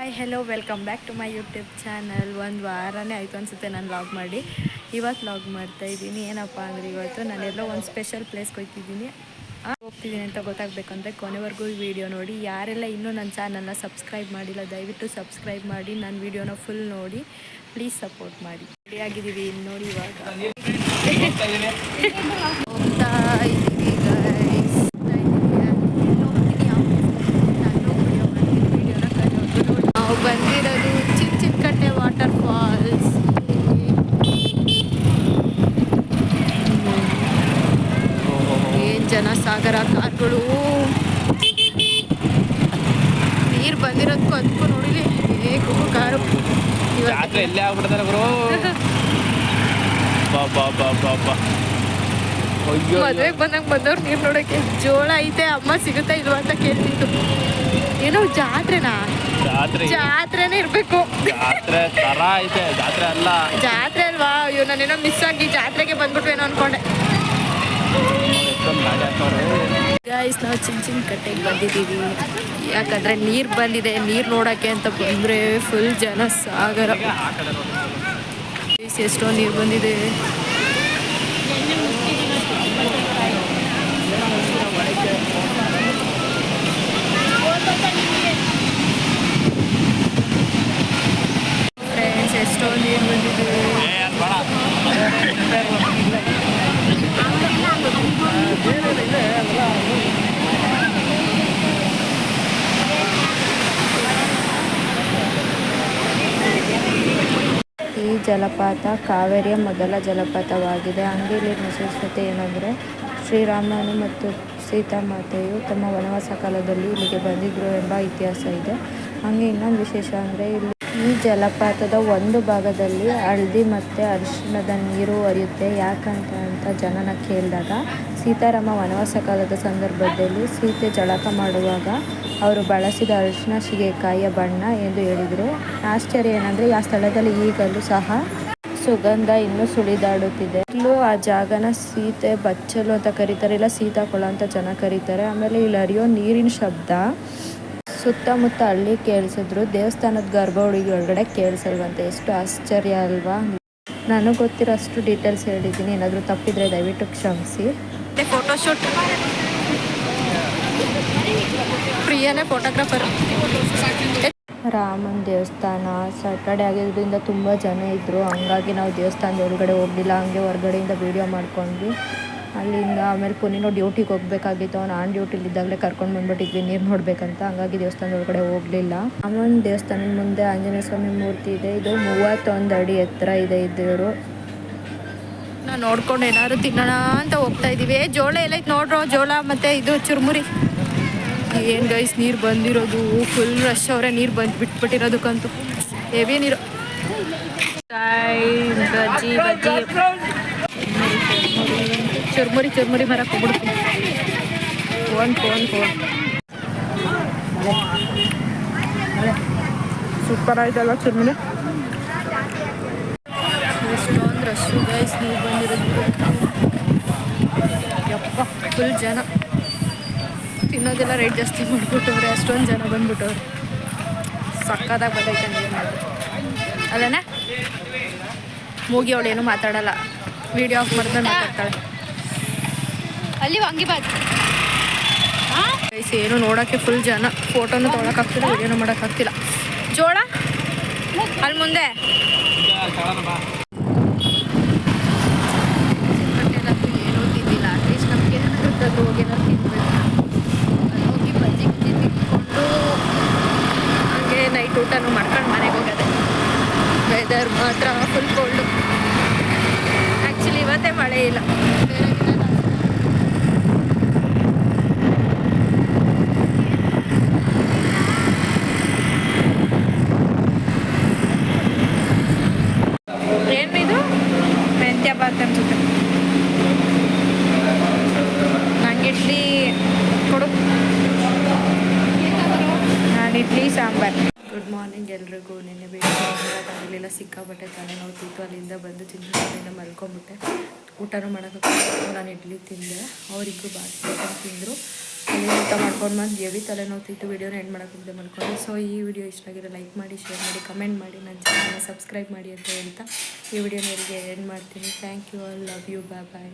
Hi hello welcome back to my YouTube channel ಒಂದು ವಾರನೇ ಆಯಿತು ಅನಿಸುತ್ತೆ ನಾನು ಲಾಗ್ ಮಾಡಿ. ಇವತ್ತು ಲಾಗ್ ಮಾಡ್ತಾ ಇದ್ದೀನಿ. ಏನಪ್ಪ ಅಂದರೆ ಇವತ್ತು ನಾನೆಲ್ಲೋ ಒಂದು ಸ್ಪೆಷಲ್ ಪ್ಲೇಸ್ಗೆ ಹೋಗ್ತಿದ್ದೀನಿ. ಹೋಗ್ತಿದ್ದೀನಿ ಅಂತ ಗೊತ್ತಾಗಬೇಕಂದ್ರೆ ಕೊನೆವರೆಗೂ ಈ ವಿಡಿಯೋ ನೋಡಿ. ಯಾರೆಲ್ಲ ಇನ್ನೂ ನನ್ನ ಚಾನಲ್ನ ಸಬ್ಸ್ಕ್ರೈಬ್ ಮಾಡಿಲ್ಲ ದಯವಿಟ್ಟು ಸಬ್ಸ್ಕ್ರೈಬ್ ಮಾಡಿ. ನನ್ನ ವಿಡಿಯೋನ ಫುಲ್ ನೋಡಿ. ಪ್ಲೀಸ್ ಸಪೋರ್ಟ್ ಮಾಡಿ. ರೆಡಿಯಾಗಿದ್ದೀವಿ ಇನ್ನು ನೋಡಿ ಇವಾಗ. ಹೋಗ್ತಾ ಇದ್ದೀವಿ. ಎಲ್ಲಿ ಹೋಗ್ತೀನಿ? ಯಾವ ನಾನು video ಮಾಡ್ತೀನಿ. videoನ ಕೈಯಲ್ಲಿ ನೋಡಿ. ನಾವು ಬಂದಿರೋದು ಚಿಕ್ಕ ಚಿಕ್ಕಟ್ಟೆ ವಾಟರ್ ಫಾಲ್ಸ್ ಏನ್ ಜನ ಸಾಗರ ಕಾರ್ಗಳು ನೀರು ಬಂದಿರೋದಕ್ಕೂ ಅದಕ್ಕೂ ನೋಡಿಲಿ ಹೇಗೂ ಕಾರು ಜಾತ್ರೆ ಎಲ್ಲೇ ಆಗ್ಬಿಡ್ತಾರೆ ಗುರು. ಮದ್ವೆಗೆ ಬಂದಂಗೆ ಬಂದವ್ರು ನೀರು ನೋಡೋಕೆ ಜೋಳ ಐತೆ ಅಮ್ಮ ಸಿಗುತ್ತಾ ಇಲ್ವಾ ಅಂತ ಕೇಳ್ತಿದ್ದು ಏನೋ ಜಾತ್ರೆನಾ? ಜಾತ್ರೆ. ಜಾತ್ರೆನೇ ಇರಬೇಕು. ಜಾತ್ರೆ ತರ ಐತೆ ಜಾತ್ರೆ ಅಲ್ಲ. ಜಾತ್ರೆ ಅಲ್ವಾ? ಅಯ್ಯೋ ನಾನೇನೋ ಮಿಸ್ ಆಗಿ ಜಾತ್ರೆಗೆ ಬಂದ್ಬಿಟ್ವೇನೋ ಅನ್ಕೊಂಡೆ ಎಷ್ಟೊಂದು ಗಾಡಿ ಹಾಕವ್ರೆ ಗಾಯ್ಸ್ ನಾವು ಚಿನ್ ಚಿನ್ ಕಟ್ಟೆಗೆ ಬಂದಿದ್ದೀವಿ. ಯಾಕಂದ್ರೆ ನೀರು ಬಂದಿದೆ, ನೀರು ನೋಡೋಕ್ಕೆ ಅಂತ ಬಂದರೆ ಫುಲ್ ಜನ ಸಾಗರ. ಎಷ್ಟೋ ನೀರು ಬಂದಿದೆ ಫ್ರೆಂಡ್ಸ್ ಎಷ್ಟೊಂದು ನೀರು ಬಂದಿದೆ ಏ, ಅದ್ ಬೇಡ. ಈ ಜಲಪಾತ ಕಾವೇರಿಯ ಮೊದಲ ಜಲಪಾತವಾಗಿದೆ. ಹಂಗೆ ಇಲ್ಲಿ ವಿಶೇಷತೆ ಏನಂದರೆ, ಶ್ರೀರಾಮನು ಮತ್ತು ಸೀತಾಮಾತೆಯು ತಮ್ಮ ವನವಾಸ ಕಾಲದಲ್ಲಿ ಇಲ್ಲಿಗೆ ಬಂದಿದ್ದರು ಎಂಬ ಇತಿಹಾಸ ಇದೆ. ಹಾಗೆ ಇನ್ನೊಂದು ವಿಶೇಷ ಅಂದರೆ ಇಲ್ಲಿ ಈ ಜಲಪಾತದ ಒಂದು ಭಾಗದಲ್ಲಿ ಹಳದಿ ಮತ್ತು ಅರಿಶಿಣದ ನೀರು ಹರಿಯುತ್ತೆ. ಯಾಕಂತ ಅಂತ ಜನನ ಕೇಳಿದಾಗ ಸೀತಾರಾಮ ವನವಾಸ ಕಾಲದ ಸಂದರ್ಭದಲ್ಲಿ ಸೀತೆ ಜಳಕ ಮಾಡುವಾಗ ಅವರು ಬಳಸಿದ ಅರಿಶಿಣ ಶಿಗೆಕಾಯಿಯ ಬಣ್ಣ ಎಂದು ಹೇಳಿದರು. ಆಶ್ಚರ್ಯ ಏನಂದರೆ ಆ ಸ್ಥಳದಲ್ಲಿ ಈಗಲೂ ಸಹ ಸುಗಂಧ ಇನ್ನೂ ಸುಳಿದಾಡುತ್ತಿದೆ. ಇಲ್ಲೂ ಆ ಜಾಗನ ಸೀತೆ ಬಚ್ಚಲು ಅಂತ ಕರೀತಾರೆ, ಇಲ್ಲ ಸೀತಾಕೊಳ ಅಂತ ಜನ ಕರೀತಾರೆ. ಆಮೇಲೆ ಇಲ್ಲಿ ಹರಿಯೋ ನೀರಿನ ಶಬ್ದ ಸುತ್ತಮುತ್ತ ಹಳ್ಳಿ ಕೇಳಿಸಿದ್ರು. ದೇವಸ್ಥಾನದ ಗರ್ಭಗುಡಿ ಒಳಗಡೆ ಕೇಳಿಸಲ್ವಂತೆ. ಎಷ್ಟು ಆಶ್ಚರ್ಯ ಅಲ್ವಾ? ನನಗೆ ಗೊತ್ತಿರೋ ಅಷ್ಟು ಡೀಟೇಲ್ಸ್ ಹೇಳಿದ್ದೀನಿ. ಏನಾದರೂ ತಪ್ಪಿದ್ರೆ ದಯವಿಟ್ಟು ಕ್ಷಮಿಸಿ. ಫೋಟೋಶೂಟ್ ಪ್ರಿಯನೇ ಫೋಟೋಗ್ರಾಫರ್ ರಾಮನ ದೇವಸ್ಥಾನ ಸ್ಯಾಟರ್ಡೆ ಆಗಿರೋದ್ರಿಂದ ತುಂಬ ಜನ ಇದ್ದರು ಹಂಗಾಗಿ ನಾವು ದೇವಸ್ಥಾನದ ಒಳಗಡೆ ಹೋಗಲಿಲ್ಲ. ಹಂಗೆ ಹೊರಗಡೆಯಿಂದ ವೀಡಿಯೋ ಮಾಡ್ಕೊಂಡ್ವಿ. ಅಲ್ಲಿಂದ ಆಮೇಲೆ ಪುನೀನೋ ಡ್ಯೂಟಿಗೆ ಹೋಗ್ಬೇಕಾಗಿತ್ತು. ಅವ್ನು ಆನ್ ಡ್ಯೂಟಿಲಿದ್ದಾಗಲೇ ಕರ್ಕೊಂಡು ಬಂದ್ಬಿಟ್ಟಿದ್ವಿ. ನೀರು ನೋಡಬೇಕಂತ. ಹಂಗಾಗಿ ದೇವಸ್ಥಾನದ ಒಳಗಡೆ ಹೋಗಲಿಲ್ಲ. ಅಮ್ಮನ ದೇವಸ್ಥಾನದ ಮುಂದೆ ಆಂಜನೇಯ ಸ್ವಾಮಿ ಮೂರ್ತಿ ಇದೆ. ಇದು ಮೂವತ್ತೊಂದು ಅಡಿ ಎತ್ತರ ಇದೆ ಈ ದೇವರು. ನಾವು ನೋಡ್ಕೊಂಡು ಏನಾದ್ರು ತಿನ್ನೋಣ ಅಂತ ಹೋಗ್ತಾ ಇದೀವಿ. ಏ, ಜೋಳ ಎಲ್ಲ ಐತೆ ನೋಡ್ರೋ? ಜೋಳ ಮತ್ತೆ ಇದು ಚುರುಮುರಿ. ಏನು ಗೈಸ್ ನೀರು ಬಂದಿರೋದು ಫುಲ್ ರಶ್ ಅವರೇ. ನೀರು ಬಂದು ಬಿಟ್ಬಿಟ್ಟಿರೋದಕ್ಕಂತೂ. ಹೆವಿ ನೀರು. ಬಜ್ಜಿ ಬಜ್ಜಿ. ಚುರುಮುರಿ ಚುರ್ಮುರಿ ಮರಕ್ಕೆ ಹೋಗ್ಬಿಡ್ತೀನಿ ಫೋನ್ ಫೋನ್ ಫೋನ್. ಸೂಪರ್ ಆಯ್ತಲ್ಲ ಚುರ್ಮುರಿ? ಎಷ್ಟೊಂದು ರಶ್ ಗೈಸ್ ನೀವು ಬಂದಿರೋದು ಯಪ್ಪ ಫುಲ್ ಜನ. ತಿನ್ನೋದೆಲ್ಲ ರೇಟ್ ಜಾಸ್ತಿ ಮಾಡ್ಬಿಟ್ಟವ್ರೆ ಅಷ್ಟೊಂದು ಜನ ಬಂದ್ಬಿಟ್ಟವ್ರೆ. ಸಕ್ಕದಾಗ ಬಂದೈತೆ ಅಲ್ಲನ? ಮೂಗಿ ಅವಳು ಏನು ಮಾತಾಡಲ್ಲ. ವಿಡಿಯೋ ಆಫ್ ಮಾಡ್ತಾನೆ ಮಾತಾಡ್ತಾಳೆ. ಅಲ್ಲಿ ವಾಂಗಿಬಾತ್ ಗೈಸ್ ಏನು ನೋಡೋಕ್ಕೆ ಫುಲ್ ಜನ. ಫೋಟೋನು ತೊಗೊಳಕ್ಕಾಗ್ತಿಲ್ಲ ವಿಡಿಯೋನು ಮಾಡೋಕ್ಕಾಗ್ತಿಲ್ಲ ಜೋಳ ಅಲ್ಲಿ ಮುಂದೆ ಏನೂ ತಿಂದಿಲ್ಲ ಅಟ್ಲೀಸ್ಟ್ ನಮಗೆ ಏನಾದ್ರು ಹೋಗಿ ಏನಾದ್ರು ತಿನ್ಬೇಕು ಅಲ್ಲಿ ಹೋಗಿ ಬಜ್ಜಿ ಗಿಜ್ಜಿ ತಿನ್ಕೊಂಡು ಹಾಗೆ ನೈಟ್ ಊಟನೂ ಮಾಡ್ಕೊಂಡು ಮನೆಗೆ ಹೋಗೋದೆ. ವೆದರ್ ಮಾತ್ರ ಫುಲ್ ಕೋಲ್ಡು ಆ್ಯಕ್ಚುಲಿ ಇವತ್ತೇ ಮಳೆ ಇಲ್ಲ. ಬಾತ್ ಅನ್ಸುತ್ತೆ ನಂಗೆ ಇಡ್ಲಿ ಕೊಡು. ನಾನು ಇಡ್ಲಿ, ಸಾಂಬಾರ್. ಗುಡ್ ಮಾರ್ನಿಂಗ್ ಎಲ್ರಿಗೂ. ನಿನ್ನೆ ಬೇಗ ಆಗಲಿಲ್ಲ ಸಿಕ್ಕಾಪಟ್ಟೆ ತಲೆ ನೋವ್ತಿತ್ತು ಅಲ್ಲಿಂದ ಬಂದು ತಿಂದು ಅಲ್ಲಿಂದ ಮಲ್ಕೊಂಬಿಟ್ಟೆ ಊಟನೂ ಮಾಡೋಕ್ಕೆ ನಾನು ಇಡ್ಲಿ ತಿಂದೆ. ಅವರಿಗೂ ಬಾತ್ ತಿಂದರು. ಊಟ ಮಾಡ್ಕೊಂಡು ಬಂದು ಎವಿ ತಲೆ ನೋವ್ತಿತ್ತು ವೀಡಿಯೋನ ಎಂಡ್ ಮಾಡೋಕ್ಕಿಂತ ಮಾಡ್ಕೊಂಡು ಸೊ ಈ ವಿಡಿಯೋ ಇಷ್ಟ ಆಗಿರೋ ಲೈಕ್ ಮಾಡಿ ಶೇರ್ ಮಾಡಿ ಕಮೆಂಟ್ ಮಾಡಿ. ನನ್ನ ಚಾನಲ್ನ ಸಬ್ಸ್ಕ್ರೈಬ್ ಮಾಡಿ ಅಂತ ಹೇಳ್ತಾ ಈ ವಿಡಿಯೋನ ಇಲ್ಲಿಗೆ ಎಂಡ್ ಮಾಡ್ತೀನಿ. Thank you all love you bye bye